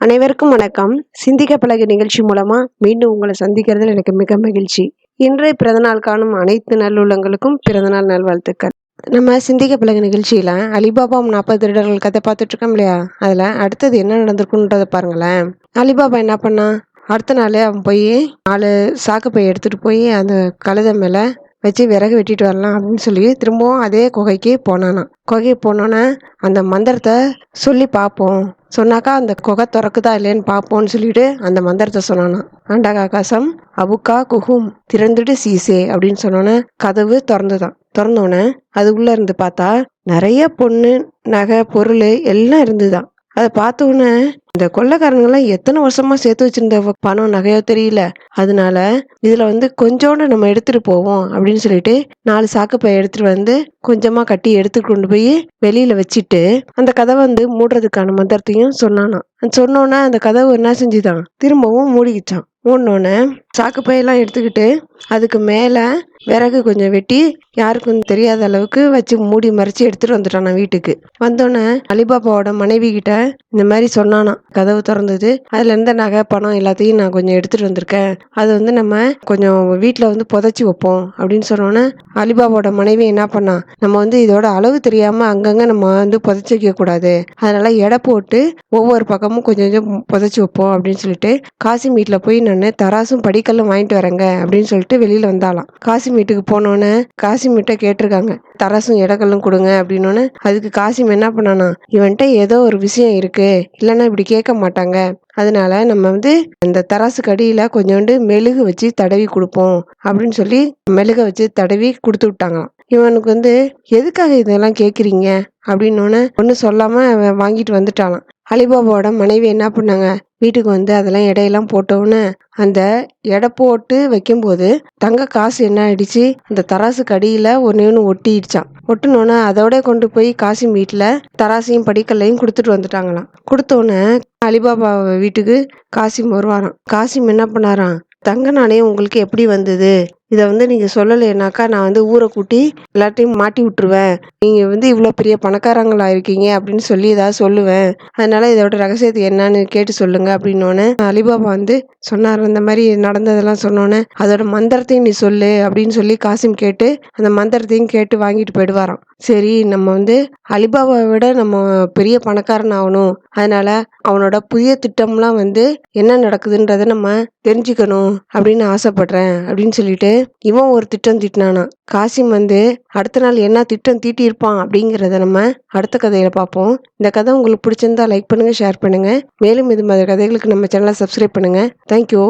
அனைவருக்கும் வணக்கம். சிந்திக்க பழகு நிகழ்ச்சி மூலமா மீண்டும் உங்களை சந்திக்கிறதுல எனக்கு மிக மகிழ்ச்சி. இன்றைய பிறந்தநாள் காணும் அனைத்து நல்லுள்ளங்களுக்கும் பிறந்தநாள் நல்வாழ்த்துக்கள். நம்ம சிந்திக்க பழகு நிகழ்ச்சியில் அலிபாபா நாற்பது திருடர்கள் கதை பார்த்துட்டு இருக்கோம் இல்லையா? அதில் அடுத்தது என்ன நடந்திருக்குன்றத பாருங்களேன். அலிபாபா என்ன பண்ணா? அடுத்த நாளே அவன் போய் நாலு சாக்கு பை எடுத்துகிட்டு போய் அந்த கழுதை மேலே வச்சு விறகு வெட்டிட்டு வரலாம் அப்படின்னு சொல்லி திரும்பவும் அதே குகைக்கு போனானா குகைக்கு போனோன்னே அந்த மந்திரத்தை சொல்லி பார்ப்போம். சொன்னாக்கா அந்த குகை திறக்குதா இல்லைன்னு பார்ப்போம்னு சொல்லிட்டு அந்த மந்திரத்தை சொன்னானாம். அண்டகாகாசம் அபுக்கா குஹும் திறந்துடு சீசே அப்படின்னு சொன்னோன்னே கதவு திறந்துதான். திறந்தோன்னே அது உள்ளே இருந்து பார்த்தா நிறைய பொண்ணு நகை பொருள் எல்லாம் இருந்துதான். அதை பார்த்த உடனே இந்த கொள்ளைக்காரங்கெல்லாம் எத்தனை வருஷமா சேர்த்து வச்சிருந்த பணம் நகையோ தெரியல. அதனால இதுல வந்து கொஞ்சோண்டு நம்ம எடுத்துட்டு போவோம் அப்படின்னு சொல்லிட்டு நாலு சாக்குப்பை எடுத்துட்டு வந்து கொஞ்சமா கட்டி எடுத்து கொண்டு போய் வெளியில வச்சுட்டு அந்த கதவை வந்து மூடுறதுக்கான மந்திரத்தையும் சொன்னானாம். சொன்னோன்னே அந்த கதவு என்ன செஞ்சுதான்? திரும்பவும் மூடிக்கிச்சான் மூடினோடனே சாக்குப்பையெல்லாம் எடுத்துக்கிட்டு அதுக்கு மேலே விறகு கொஞ்சம் வெட்டி யாருக்கும் தெரியாத அளவுக்கு வச்சு மூடி மறைச்சி எடுத்துட்டு வந்துட்டான் வீட்டுக்கு. வந்தோடனே அலிபாபாவோட மனைவி கிட்ட இந்த மாதிரி சொன்னானா. கதவு திறந்தது. அதுல இருந்த நகை பணம் எல்லாத்தையும் நான் கொஞ்சம் எடுத்துட்டு வந்திருக்கேன். அது வந்து நம்ம கொஞ்சம் வீட்டில் வந்து புதைச்சி வைப்போம் அப்படின்னு சொன்னோன்னே அலிபாபாவோட மனைவி என்ன பண்ணா நம்ம வந்து இதோட அளவு தெரியாம அங்கங்க நம்ம வந்து புதைச்சி வைக்க கூடாது. அதனால எடை போட்டு ஒவ்வொரு பக்கமும் கொஞ்சம் கொஞ்சம் புதைச்சி வைப்போம் அப்படின்னு சொல்லிட்டு காசி மீட்டில் போய் நான் தராசும் படிக்கல்லும் வாங்கிட்டு வரேங்க அப்படின்னு சொல்லிட்டு வெளியில வந்தாலாம் காசி வீட்டுக்கு போனோன்னே காசிமிட்ட கேட்டிருக்காங்க. தரசும் இடக்கல்லும் கொடுங்க அப்படின்னோடனே அதுக்கு காசிம் என்ன பண்ணானா இவன்கிட்ட ஏதோ ஒரு விஷயம் இருக்கு இல்லைன்னா இப்படி கேட்க மாட்டாங்க. அதனால நம்ம வந்து இந்த தராசு கடியில கொஞ்சோண்டு மெழுகு வச்சு தடவி கொடுப்போம் அப்படின்னு சொல்லி மெழுக வச்சு தடவி கொடுத்து விட்டாங்களாம். இவனுக்கு வந்து எதுக்காக இதெல்லாம் கேட்குறீங்க? அப்படின்னோடனே ஒன்றும் சொல்லாமல் வாங்கிட்டு வந்துட்டாலாம் அலிபாபாவோட மனைவி என்ன பண்ணாங்க வீட்டுக்கு வந்து அதெல்லாம் எடையெல்லாம் போட்டோன்னே அந்த எடை போட்டு வைக்கும்போது தங்க காசு என்ன ஆயிடுச்சு? அந்த தராசு கடியில் ஒன்று ஒன்று ஒட்டிடுச்சான் ஒட்டினோன்னே அதோட கொண்டு போய் காசி வீட்டில் தராசையும் படிக்கல்லையும் கொடுத்துட்டு வந்துட்டாங்களாம். கொடுத்தோன்னே அலிபாபா வீட்டுக்கு காசிம் வருவாராம். காசிம் என்ன பண்ணாராம்? தங்க நாணயம் உங்களுக்கு எப்படி வந்தது? இதை வந்து நீங்கள் சொல்லலைனாக்கா நான் வந்து ஊரை கூட்டி எல்லாத்தையும் மாட்டி விட்டுருவேன். நீங்கள் வந்து இவ்வளோ பெரிய பணக்காரங்களா இருக்கீங்க அப்படின்னு சொல்லி ஏதாவது சொல்லுவேன். அதனால் இதோட ரகசியத்தை என்னன்னு கேட்டு சொல்லுங்கள் அப்படின்னோடனே அலிபாபா வந்து சொன்னார் இந்த மாதிரி நடந்ததெல்லாம் சொன்னோன்னே அதோட மந்திரத்தையும் நீ சொல்லு அப்படின்னு சொல்லி காசிம் கேட்டு அந்த மந்திரத்தையும் கேட்டு வாங்கிட்டு போயிடுவாராம். சரி நம்ம வந்து அலிபாபாவை விட நம்ம பெரிய பணக்காரன் ஆகணும். அதனால அவனோட புதிய திட்டம்லாம் வந்து என்ன நடக்குதுன்றதை நம்ம தெரிஞ்சுக்கணும் அப்படின்னு ஆசைப்படுறேன் அப்படின்னு சொல்லிட்டு இவன் ஒரு திட்டம் தீட்டினானா? காசிம் வந்து அடுத்த நாள் என்ன திட்டம் தீட்டியிருப்பான் அப்படிங்கிறத நம்ம அடுத்த கதையில பார்ப்போம். இந்த கதை உங்களுக்கு பிடிச்சிருந்தா லைக் பண்ணுங்க ஷேர் பண்ணுங்க. மேலும் இது மாதிரி கதைகளுக்கு நம்ம சேனலை சப்ஸ்கிரைப் பண்ணுங்க. தேங்க்யூ